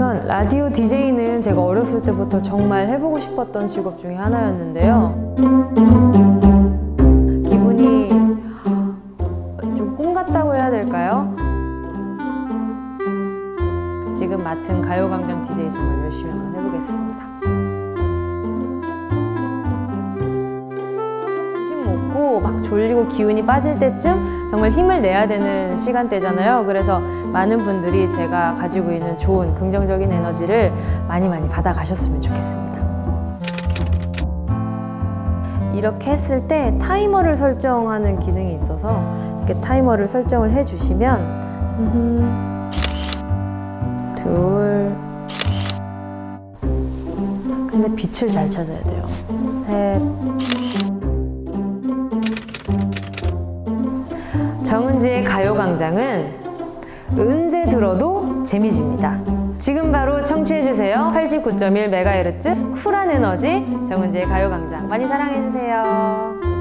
라디오 DJ는 제가 어렸을 때부터 정말 해보고 싶었던 직업 중에 하나였는데요. 기분이 좀 꿈 같다고 해야 될까요? 지금 맡은 가요광장 DJ 정말 열심히 한번 해보겠습니다. 먹고 막 졸리고 기운이 빠질 때쯤 정말 힘을 내야 되는 시간대잖아요. 그래서 많은 분들이 제가 가지고 있는 좋은 긍정적인 에너지를 많이 많이 받아가셨으면 좋겠습니다. 이렇게 했을 때 타이머를 설정하는 기능이 있어서 이렇게 타이머를 설정을 해주시면 음, 둘 근데 빛을 잘 찾아야 돼요 셋 정은지의 가요광장은 언제 들어도 재미집니다. 지금 바로 청취해주세요. 89.1MHz 쿨한 에너지 정은지의 가요광장 많이 사랑해주세요.